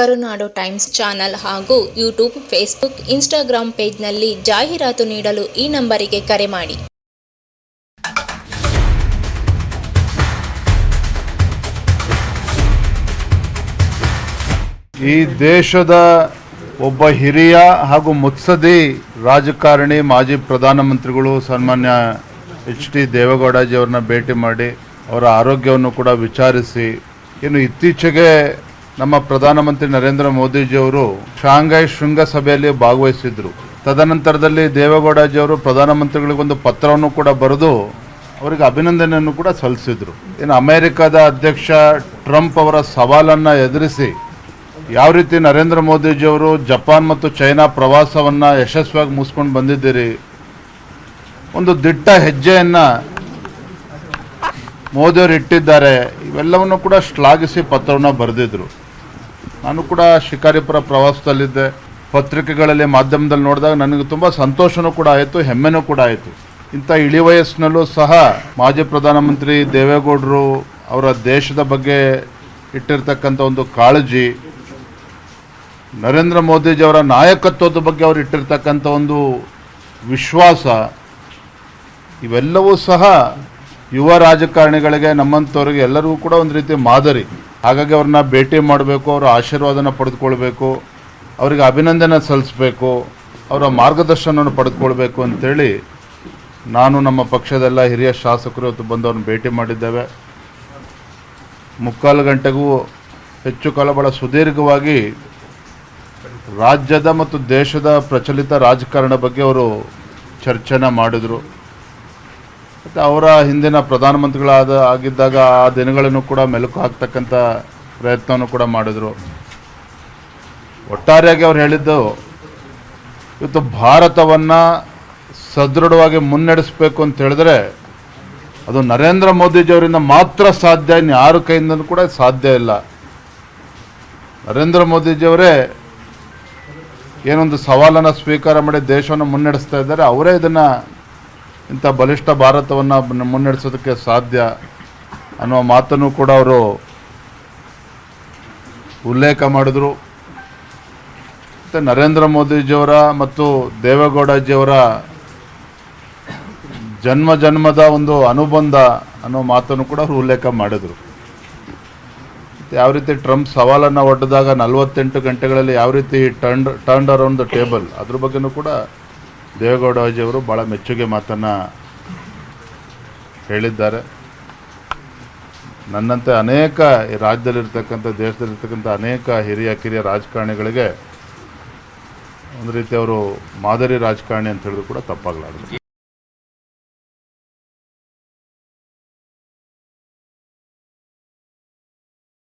ಕರುನಾಡು times channel ಹಾಗೂ YouTube, Facebook Instagram ಪೇಜ್ನಲ್ಲಿ ಜಾಹೀರಾತು ನೀಡಲು ಈ ನಂಬರಿಗೆ ಕರೆ ಮಾಡಿ. ಈ ದೇಶದ ಒಬ್ಬ ಹಿರಿಯ ಹಾಗೂ ಮುತ್ಸದಿ ರಾಜಕಾರಣಿ ಮಾಜಿ ಪ್ರಧಾನಮಂತ್ರಿಗಳು ಸನ್ಮಾನ್ಯ ಎಚ್ ಡಿ ದೇವೇಗೌಡಜಿಯವ್ರನ್ನ ಭೇಟಿ ಮಾಡಿ ಅವರ ಆರೋಗ್ಯವನ್ನು ಕೂಡ ವಿಚಾರಿಸಿ, ಇನ್ನು ಇತ್ತೀಚೆಗೆ ನಮ್ಮ ಪ್ರಧಾನಮಂತ್ರಿ ನರೇಂದ್ರ ಮೋದಿಜಿಯವರು ಶಾಂಘೈ ಶೃಂಗಸಭೆಯಲ್ಲಿ ಭಾಗವಹಿಸಿದ್ರು. ತದನಂತರದಲ್ಲಿ ದೇವೇಗೌಡಜಿಯವರು ಪ್ರಧಾನಮಂತ್ರಿಗಳಿಗೊಂದು ಪತ್ರವನ್ನು ಕೂಡ ಬರೆದು ಅವರಿಗೆ ಅಭಿನಂದನೆಯನ್ನು ಕೂಡ ಸಲ್ಲಿಸಿದ್ರು. ಇನ್ನು ಅಮೆರಿಕದ ಅಧ್ಯಕ್ಷ ಟ್ರಂಪ್ ಅವರ ಸವಾಲನ್ನು ಎದುರಿಸಿ ಯಾವ ರೀತಿ ನರೇಂದ್ರ ಮೋದಿಜಿಯವರು ಜಪಾನ್ ಮತ್ತು ಚೈನಾ ಪ್ರವಾಸವನ್ನ ಯಶಸ್ವಿಯಾಗಿ ಮುಗಿಸ್ಕೊಂಡು ಬಂದಿದ್ದೀರಿ? ಒಂದು ದಿಟ್ಟ ಹೆಜ್ಜೆಯನ್ನ ಮೋದಿಯವರು ಇಟ್ಟಿದ್ದಾರೆ. ಇವೆಲ್ಲವನ್ನು ಕೂಡ ಶ್ಲಾಘಿಸಿ ಪತ್ರವನ್ನು ಬರೆದಿದ್ರು. ನಾನು ಕೂಡ ಶಿಕಾರಿಪುರ ಪ್ರವಾಸದಲ್ಲಿದ್ದೆ. ಪತ್ರಿಕೆಗಳಲ್ಲಿ, ಮಾಧ್ಯಮದಲ್ಲಿ ನೋಡಿದಾಗ ನನಗೆ ತುಂಬ ಸಂತೋಷನೂ ಕೂಡ ಆಯಿತು, ಹೆಮ್ಮೆನೂ ಕೂಡ ಆಯಿತು. ಇಂಥ ಇಳಿ ವಯಸ್ಸಿನಲ್ಲೂ ಸಹ ಮಾಜಿ ಪ್ರಧಾನಮಂತ್ರಿ ದೇವೇಗೌಡರು ಅವರ ದೇಶದ ಬಗ್ಗೆ ಇಟ್ಟಿರ್ತಕ್ಕಂಥ ಒಂದು ಕಾಳಜಿ, ನರೇಂದ್ರ ಮೋದಿಜಿಯವರ ನಾಯಕತ್ವದ ಬಗ್ಗೆ ಅವರು ಇಟ್ಟಿರ್ತಕ್ಕಂಥ ಒಂದು ವಿಶ್ವಾಸ, ಇವೆಲ್ಲವೂ ಸಹ ಯುವ ರಾಜಕಾರಣಿಗಳಿಗೆ, ನಮ್ಮಂಥವ್ರಿಗೆ ಎಲ್ಲರಿಗೂ ಕೂಡ ಒಂದು ರೀತಿ ಮಾದರಿ. ಹಾಗಾಗಿ ಅವ್ರನ್ನ ಭೇಟಿ ಮಾಡಬೇಕು, ಅವರ ಆಶೀರ್ವಾದನ ಪಡೆದುಕೊಳ್ಬೇಕು, ಅವರಿಗೆ ಅಭಿನಂದನೆ ಸಲ್ಲಿಸಬೇಕು, ಅವರ ಮಾರ್ಗದರ್ಶನವನ್ನು ಪಡೆದುಕೊಳ್ಬೇಕು ಅಂತೇಳಿ ನಾನು ನಮ್ಮ ಪಕ್ಷದೆಲ್ಲ ಹಿರಿಯ ಶಾಸಕರು ಇವತ್ತು ಬಂದು ಅವ್ರನ್ನ ಭೇಟಿ ಮಾಡಿದ್ದೇವೆ. ಮುಕ್ಕಾಲು ಗಂಟೆಗೂ ಹೆಚ್ಚು ಕಾಲ ಭಾಳ ಸುದೀರ್ಘವಾಗಿ ರಾಜ್ಯದ ಮತ್ತು ದೇಶದ ಪ್ರಚಲಿತ ರಾಜಕಾರಣ ಬಗ್ಗೆ ಅವರು ಚರ್ಚೆನ ಮಾಡಿದರು. ಮತ್ತು ಅವರ ಹಿಂದಿನ ಪ್ರಧಾನಮಂತ್ರಿಗಳಾದ ಆಗಿದ್ದಾಗ ಆ ದಿನಗಳನ್ನು ಕೂಡ ಮೆಲುಕು ಹಾಕ್ತಕ್ಕಂಥ ಪ್ರಯತ್ನವನ್ನು ಕೂಡ ಮಾಡಿದರು. ಒಟ್ಟಾರೆಯಾಗಿ ಅವ್ರು ಹೇಳಿದ್ದು, ಇವತ್ತು ಭಾರತವನ್ನು ಸದೃಢವಾಗಿ ಮುನ್ನಡೆಸಬೇಕು ಅಂತ ಹೇಳಿದ್ರೆ, ಅದು ನರೇಂದ್ರ ಮೋದಿಜಿಯವರಿಂದ ಮಾತ್ರ ಸಾಧ್ಯ, ಇನ್ನು ಯಾರ ಕೈಯಿಂದನೂ ಕೂಡ ಸಾಧ್ಯ ಇಲ್ಲ. ನರೇಂದ್ರ ಮೋದಿಜಿಯವರೇ ಏನೊಂದು ಸವಾಲನ್ನು ಸ್ವೀಕಾರ ಮಾಡಿ ದೇಶವನ್ನು ಮುನ್ನಡೆಸ್ತಾ ಇದ್ದಾರೆ. ಅವರೇ ಇದನ್ನು ಇಂಥ ಬಲಿಷ್ಠ ಭಾರತವನ್ನು ಮುನ್ನಡೆಸೋದಕ್ಕೆ ಸಾಧ್ಯ ಅನ್ನುವ ಮಾತನ್ನು ಕೂಡ ಅವರು ಉಲ್ಲೇಖ ಮಾಡಿದರು. ಮತ್ತು ನರೇಂದ್ರ ಮೋದಿಜಿಯವರ ಮತ್ತು ದೇವೇಗೌಡಜಿಯವರ ಜನ್ಮ ಜನ್ಮದ ಒಂದು ಅನುಬಂಧ ಅನ್ನೋ ಮಾತನ್ನು ಕೂಡ ಅವರು ಉಲ್ಲೇಖ ಮಾಡಿದರು. ಯಾವ ರೀತಿ ಟ್ರಂಪ್ ಸವಾಲನ್ನು ಒಡ್ಡಿದಾಗ ನಲವತ್ತೆಂಟು ಗಂಟೆಗಳಲ್ಲಿ ಯಾವ ರೀತಿ turn turn around the table ಅದ್ರ ಬಗ್ಗೆನೂ ಕೂಡ ದೇವೇಗೌಡಜಿಯವರು ಭಾಳ ಮೆಚ್ಚುಗೆ ಮಾತನ್ನು ಹೇಳಿದ್ದಾರೆ. ನನ್ನಂತೆ ಅನೇಕ ರಾಜ್ಯದಲ್ಲಿರ್ತಕ್ಕಂಥ, ದೇಶದಲ್ಲಿರ್ತಕ್ಕಂಥ ಅನೇಕ ಹಿರಿಯ, ಕಿರಿಯ ರಾಜಕಾರಣಿಗಳಿಗೆ ಒಂದು ರೀತಿ ಅವರು ಮಾದರಿ ರಾಜಕಾರಣಿ ಅಂತ ಹೇಳಿದ್ರು ಕೂಡ ತಪ್ಪಾಗಲಾರದು.